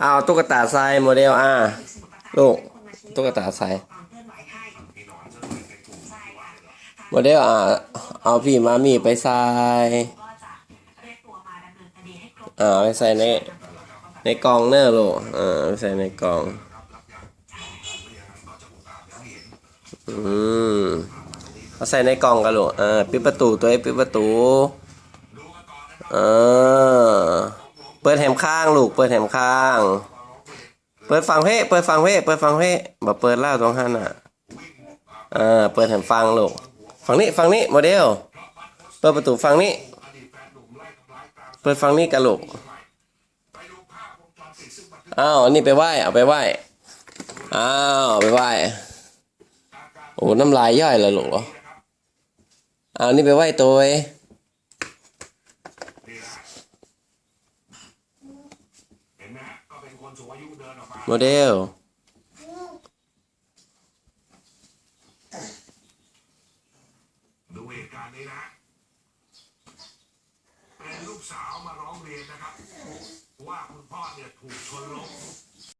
เอาตุ๊กตาทรายโมเดลอะลูกตุ๊กตาทรายโมเดลอะเอาพี่มามีไปใส่อ่าไปใส่ในในกล่องเนอะลูกอ่าไปใส่ในกล่องอืมเอาใส่ในกล่องกันลูกอ่าปิดประตูตัวเองปิดประตูเออ เปิดแหมข้างลูก เปิดแหมข้าง เปิดฟังเพลงเปิดฟังเพลงเปิดฟังเพลงบ่เปิดเล่าตรงหันอะเออเปิดแหมฟังลูกฝั่งนี้ฝั่งนี้โมเดล เปิดประตูฝั่งนี้ เปิดฝั่งนี้กันลูกอ้าวนี่ไปไหว้เอาไปไหว้อ้าวไปไหว้โอ้น้ำลายย่อยเลยลูกเหรออ้าวนี่ไปไหว้ตัว โมเดล ดูเหตุการณ์นี้นะฮะเป็นลูกสาวมาร้องเรียนนะครับ ว่าคุณพ่อเนี่ยถูกชนล้ม